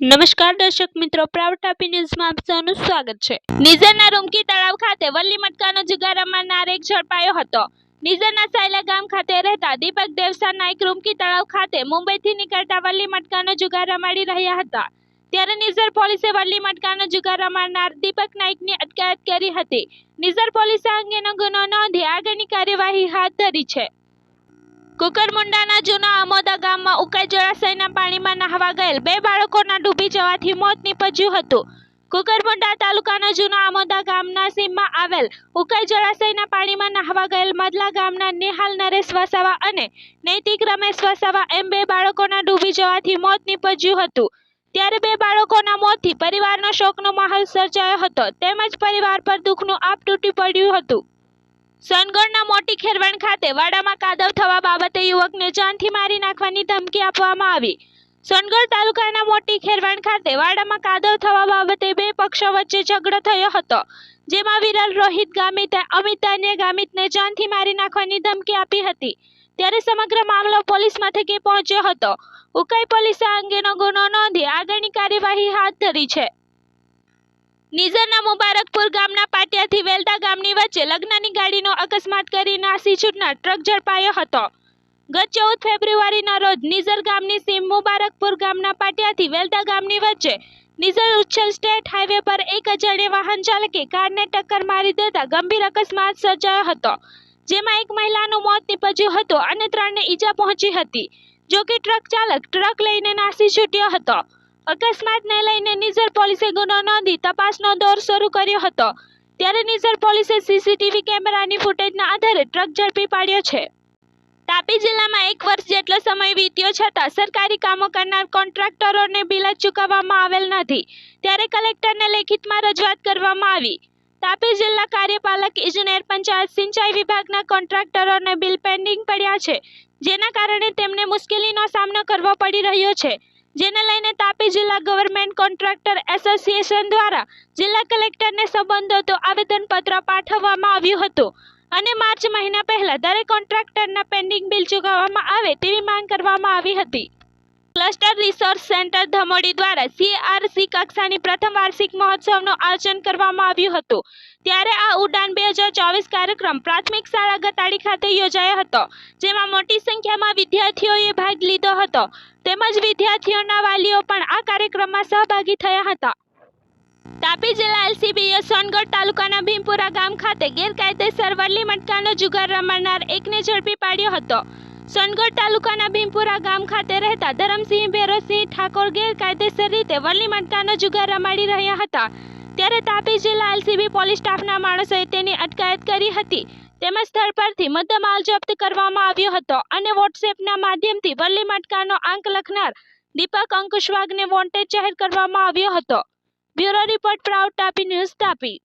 નમસ્કાર દર્શક મિત્રો પ્રાઉડ ટાપી ન્યૂઝમાં આપ સૌનું સ્વાગત છે. નિઝરના રૂમકી તળાવ ખાતે વલ્લી મટકાનો જુગારામાં નારેક ઝડપાયો હતો. નિઝરના સાયલા ગામ ખાતે રહેતા દીપક દેવસા નાયક રૂમકી તળાવ ખાતે મુંબઈથી નીકળતા વલ્લી મટકાનો જુગાર રમાડી રહ્યા હતા. ત્યારે નિઝર પોલીસે વલ્લી મટકાનો જુગાર રમાડનાર દીપક નાયકની અટકાયત કરી હતી. નિઝર પોલીસે અંગેનો ગુનો નોંધી આગળની કાર્યવાહી હાથ ધરી છે. કુકરમુંડાના જૂના આમોદા ગામમાં ઉકાઈ જળાશયના પાણીમાં નહાવા ગયેલ બે બાળકોના ડૂબી જવાથી મોત નીપજ્યું હતું. કુકરમુંડા તાલુકાના જૂના આમોદા ગામના સીમમાં આવેલ ઉકાઈ જળાશયના પાણીમાં નહાવા ગયેલ મદલા ગામના નિહાલ નરેશ વસાવા અને નૈતિક રમેશ વસાવા એમ બે બાળકોના ડૂબી જવાથી મોત નીપજ્યું હતું. ત્યારે બે બાળકોના મોતથી પરિવારનો શોકનો માહોલ સર્જાયો હતો. તેમજ પરિવાર પર દુઃખનું આપ તૂટી પડ્યું હતું. સોનગઢના મોટી ખેરવણ ખાતે વાડામાં કાદવ થવા બાબતે યુવકને જાનથી મારી નાખવાની ધમકી આપવામાં આવી. સોનગઢ તાલુકાના મોટી ખેરવાણ ખાતે વાડામાં કાદવ થવા બાબતે બે પક્ષો વચ્ચે ઝઘડો થયો હતો, જેમાં વિરલ રોહિત ગામિત, અમિત અન્ય ગામિતને જાનથી મારી નાખવાની ધમકી આપી હતી. ત્યારે સમગ્ર મામલો પોલીસ મથકે પહોંચ્યો હતો. ઉકાઈ પોલીસે અંગેનો ગુનો નોંધી આગળની કાર્યવાહી હાથ ધરી છે. નિઝરના મુબારકપુર ગામના પાટિયાથી વેલદા ગામની વચ્ચે લગ્નની ગાડીનો અકસ્માત કરી નાસી છૂટનાર ટ્રક ઝડપાયો હતો. ગત ચૌદ ફેબ્રુઆરીના રોજ નિઝર ગામની સીમ મુબારકપુર ગામના પાટિયાથી વેલદા ગામની વચ્ચે નિઝર ઉચ્છલ સ્ટેટ હાઈવે પર એક અજાણ્યા વાહન ચાલકે કારને ટક્કર મારી દેતા ગંભીર અકસ્માત સર્જાયો હતો, જેમાં એક મહિલાનું મોત નીપજ્યું હતું અને ત્રણને ઈજા પહોંચી હતી, જોકે ટ્રક ચાલક ટ્રક લઈને નાસી છૂટ્યો હતો. અકસ્માતને લઈને નિઝર પોલીસે ગુનો નોંધી તપાસનો દોર શરૂ કર્યો હતો. ત્યારે નિઝર પોલીસે સીસીટીવી કેમેરાની ફૂટેજના આધારે ટ્રક ઝડપી પાડ્યો છે. તાપી જિલ્લામાં એક વર્ષ જેટલો સમય વીત્યો છતાં સરકારી કામો કરનાર કોન્ટ્રાક્ટરોને બિલ જ ચૂકવવામાં આવેલ નથી. ત્યારે કલેક્ટરને લેખિતમાં રજૂઆત કરવામાં આવી. તાપી જિલ્લા કાર્યપાલક ઇજનેર પંચાયત સિંચાઈ વિભાગના કોન્ટ્રાક્ટરોને બિલ પેન્ડિંગ પડ્યા છે, જેના કારણે તેમને મુશ્કેલીનો સામનો કરવો પડી રહ્યો છે. જેને લઈને તાપી જિલ્લા ગવર્મેન્ટ કોન્ટ્રાક્ટર એસોસિએશન દ્વારા જિલ્લા કલેક્ટરને સંબંધિતો આવેદનપત્ર પાઠવવામાં આવ્યું હતું. અને માર્ચ મહિના પહેલા દરેક કોન્ટ્રાક્ટરના પેન્ડિંગ બિલ ચૂકવવામાં આવે તેવી માંગ કરવામાં આવી હતી. ક્લસ્ટર રિસોર્સ સેન્ટર ધમોડી દ્વારા સીઆરસી કક્ષાની પ્રથમ વાર્ષિક મહોત્સવનું આયોજન કરવામાં આવ્યું હતું. ત્યારે આ ઉડાન બે હજાર ચોવીસ કાર્યક્રમ પ્રાથમિક શાળા ગતાડી ખાતે યોજાયો હતો, જેમાં મોટી સંખ્યામાં વિદ્યાર્થીઓએ ભાગ લીધો હતો. તેમજ વિદ્યાર્થીઓના વાલીઓ પણ આ કાર્યક્રમમાં સહભાગી થયા હતા. તાપી જિલ્લા એલસીબીએ સોનગઢ તાલુકાના ભીમપુરા ગામ ખાતે ગેરકાયદેસર વરલી મટકાનો જુગાર રમાડનાર એકને ઝડપી પાડ્યો હતો. સોનગઢ તાલુકાના ભીમપુરા ગામ ખાતે રહેતા ધરમસિંહ ભેરોસિંહ ઠાકોર ગેરકાયદેસર રીતે વલ્લી મટકાનો જુગાર રમાડી રહ્યા હતા. ત્યારે તાપી જિલ્લા એલસીબી પોલીસ સ્ટાફના માણસોએ તેની અટકાયત કરી હતી. તેમજ સ્થળ પરથી મુદ્દામાલ જપ્ત કરવામાં આવ્યો હતો અને વોટ્સએપના માધ્યમથી વલ્લી મટકાનો આંક લખનાર દીપક અંકુશવાગને વોન્ટેડ જાહેર કરવામાં આવ્યો હતો. Bureau report proud Tapi news Tapi.